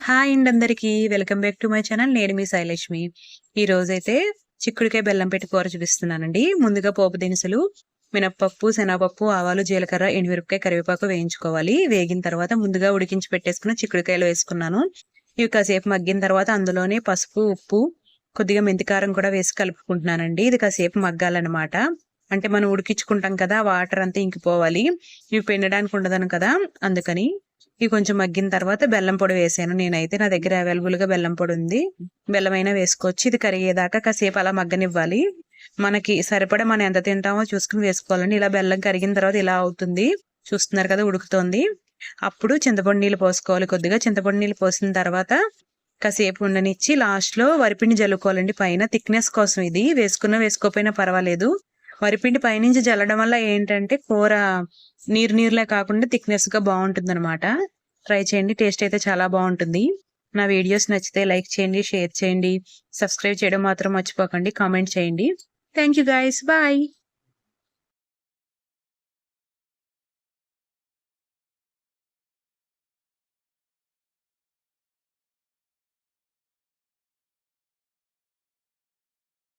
Hi అండి అందరికీ. Welcome back to my channel. నేను మీ శైలక్ష్మి ఈ రోజైతే చిక్కుడుకాయ బెల్లం పెట్టి కూర చూపిస్తున్నానండి. ముందుగా పోపు దినుసులు మినప్పప్పు శనగపప్పు ఆవాలు జీలకర్ర ఎండుమిరపకాయ కరివేపాకు వేయించుకోవాలి. వేగిన తర్వాత ముందుగా ఉడికించి పెట్టేసుకున్న చిక్కుడుకాయలు వేసుకున్నాను. ఇవి కాసేపు మగ్గిన తర్వాత అందులోనే పసుపు ఉప్పు కొద్దిగా మెంతికారం కూడా వేసి కలుపుకుంటున్నానండి. ఇది కాసేపు మగ్గాలన్నమాట. అంటే మనం ఉడికించుకుంటాం కదా వాటర్ అంతా ఇంకిపోవాలి. ఇవి పిండడానికి ఉండదాను కదా అందుకని ఇవి కొంచెం మగ్గిన తర్వాత బెల్లం పొడి వేసాను. నేనైతే నా దగ్గర అవైలబుల్గా బెల్లం పొడి ఉంది. బెల్లం అయినా వేసుకోవచ్చు. ఇది కరిగేదాకా కాసేపు అలా మగ్గనివ్వాలి. మనకి సరిపడా మనం ఎంత తింటామో చూసుకుని వేసుకోవాలండి. ఇలా బెల్లం కరిగిన తర్వాత ఇలా అవుతుంది. చూస్తున్నారు కదా ఉడుకుతోంది. అప్పుడు చింతపండు నీళ్ళు పోసుకోవాలి. కొద్దిగా చింతపండు నీళ్ళు పోసిన తర్వాత కాసేపు ఉండనిచ్చి లాస్ట్లో వరిపిండి జల్లుకోవాలండి. పైన థిక్నెస్ కోసం ఇది. వేసుకున్నా వేసుకోకపోయినా పర్వాలేదు. వరిపిండి పైనుంచి జల్లడం వల్ల ఏంటంటే కూర నీరు నీరులే కాకుండా థిక్నెస్గా బాగుంటుంది అనమాట ట్రై చేయండి టేస్ట్ అయితే చాలా బాగుంటుంది. నా వీడియోస్ నచ్చితే లైక్ చేయండి షేర్ చేయండి సబ్స్క్రైబ్ చేయడం మాత్రం మర్చిపోకండి కామెంట్ చేయండి. Thank you guys bye